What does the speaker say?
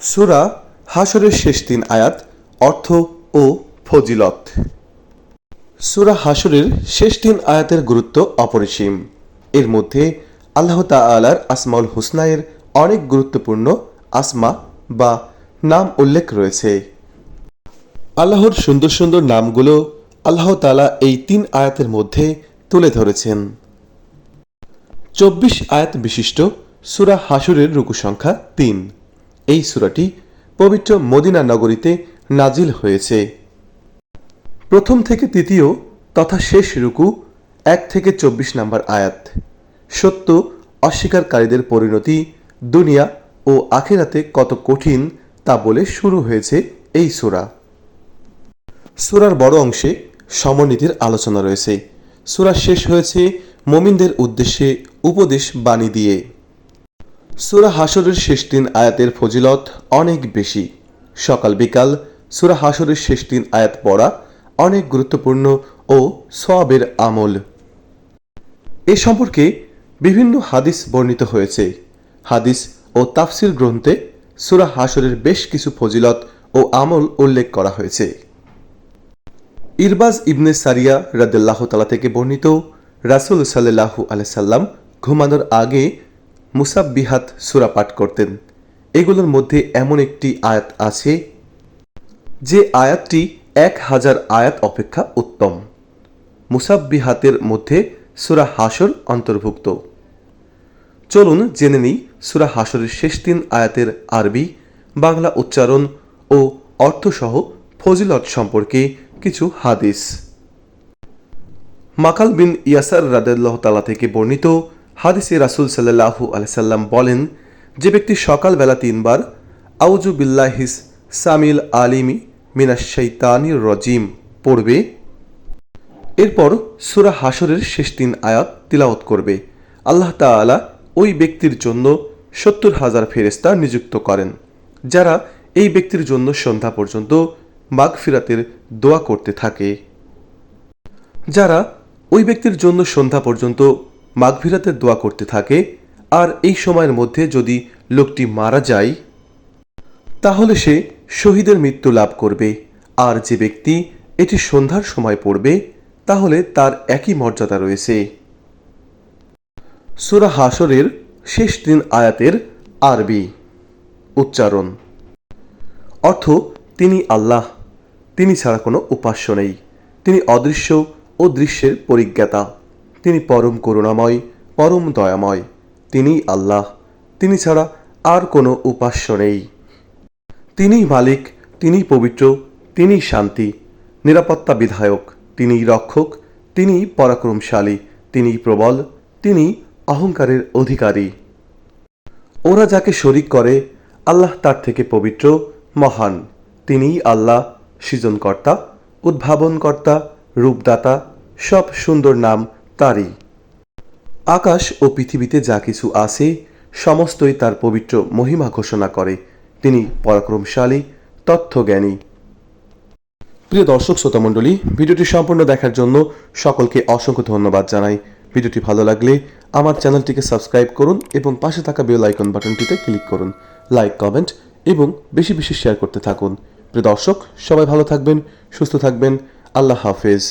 সুরা হাসরের শেষ তিন আয়াত, অর্থ ও ফজিলত। সুরা হাসরের শেষ তিন আয়াতের গুরুত্ব অপরিসীম। এর মধ্যে আল্লাহ তাআলার আসমাউল হুসনায়ের অনেক গুরুত্বপূর্ণ আসমা বা নাম উল্লেখ রয়েছে। আল্লাহর সুন্দর সুন্দর নামগুলো আল্লাহ তাআলা এই তিন আয়াতের মধ্যে তুলে ধরেছেন। চব্বিশ আয়াত বিশিষ্ট সুরা হাসুরের রুকু সংখ্যা তিন। এই সুরাটি পবিত্র মদিনা নগরীতে নাজিল হয়েছে। প্রথম থেকে তৃতীয় তথা শেষ রুকু এক থেকে চব্বিশ নম্বর আয়াত। সত্য অস্বীকারীদের পরিণতি দুনিয়া ও আখেরাতে কত কঠিন তা বলে শুরু হয়েছে এই সুরা। সুরার বড় অংশে সমনীতির আলোচনা রয়েছে। সুরা শেষ হয়েছে মমিনদের উদ্দেশ্যে উপদেশ বাণী দিয়ে। সুরা হাসরের শেষ তিন আয়াতের ফজিলত অনেক বেশি। সকাল বিকাল সুরা হাসরের শেষ তিন আয়াত পড়া অনেক গুরুত্বপূর্ণ ও সবের আমল। এ সম্পর্কে বিভিন্ন হাদিস বর্ণিত হয়েছে। হাদিস ও তাফসির গ্রন্থে সুরা হাসরের বেশ কিছু ফজিলত ও আমল উল্লেখ করা হয়েছে। ইরবাজ ইবনে সারিয়া রাদেল্লাহ তালা থেকে বর্ণিত রাসুল সাল্লাহু আলাইসাল্লাম ঘুমানোর আগে মুসাব্বিহাত সুরা পাঠ করতেন। এগুলোর মধ্যে এমন একটি আয়াত আছে, যে আয়াতটি এক হাজার আয়াত অপেক্ষা উত্তম। মুসাব্বিহাতের মধ্যে সুরা হাসর অন্তর্ভুক্ত। চলুন জেনে নিই সুরা হাসরের শেষ তিন আয়াতের আরবি, বাংলা উচ্চারণ ও অর্থসহ ফজিলত সম্পর্কে কিছু হাদিস। মাকাল বিন ইয়াসার রাদেল্লাহ তালা থেকে বর্ণিত হাদিসে রাসুল সাল্লাহু আলসাল্লাম বলেন, যে ব্যক্তি সকালবেলা তিনবার আউজু বিল্লাহিস সামিল আলিমি মিনা শৈতানির রজিম পড়বে, এরপর সুরা হাসরের শেষ তিন আয়াত তিলাওত করবে। আল্লাহ তাআলা ওই ব্যক্তির জন্য সত্তর হাজার ফেরেস্তা নিযুক্ত করেন, যারা এই ব্যক্তির জন্য সন্ধ্যা পর্যন্ত মাগফিরাতের দোয়া করতে থাকে। যারা ওই ব্যক্তির জন্য সন্ধ্যা পর্যন্ত মাগফিরাতের দোয়া করতে থাকে। আর এই সময়ের মধ্যে যদি লোকটি মারা যায়, তাহলে সে শহীদের মৃত্যু লাভ করবে। আর যে ব্যক্তি এটি সন্ধ্যার সময় পড়বে, তাহলে তার একই মর্যাদা রয়েছে। সুরা হাসরের শেষ তিন আয়াতের আরবি উচ্চারণ। অর্থ, তিনি আল্লাহ, তিনি ছাড়া কোনো উপাস্য নেই। তিনি অদৃশ্য ও দৃশ্যের পরিজ্ঞাতা। তিনি পরম করুণাময়, পরম দয়াময়। তিনি আল্লাহ, তিনি ছাড়া আর কোনো উপাস্য নেই। তিনিই মালিক, তিনিই পবিত্র, তিনিই শান্তি, নিরাপত্তা বিধায়ক, তিনিই রক্ষক, তিনিই পরাক্রমশালী, তিনিই প্রবল তিনি অহংকারের অধিকারী। ওরা যাকে শরিক করে, আল্লাহ তার থেকে পবিত্র, মহান। তিনিই আল্লাহ, সৃজনকর্তা, উদ্ভাবনকর্তা, রূপদাতা, সব সুন্দর নাম তারই। আকাশ ও পৃথিবীতে যা কিছু আছে, সমস্তই তার পবিত্র মহিমা ঘোষণা করে। তিনি পরাক্রমশালী তথ্যজ্ঞানী প্রিয় দর্শক, শ্রোতা মণ্ডলী, ভিডিওটি সম্পূর্ণ দেখার জন্য সকলকে অসংখ্য ধন্যবাদ জানাই। ভিডিওটি ভালো লাগলে আমার চ্যানেলটিকে সাবস্ক্রাইব করুন এবং পাশে থাকা বেল আইকন বাটনটিতে ক্লিক করুন। লাইক, কমেন্ট এবং বেশি বেশি শেয়ার করতে থাকুন। প্রিয় দর্শক, সবাই ভালো থাকবেন, সুস্থ থাকবেন। আল্লাহ হাফেজ।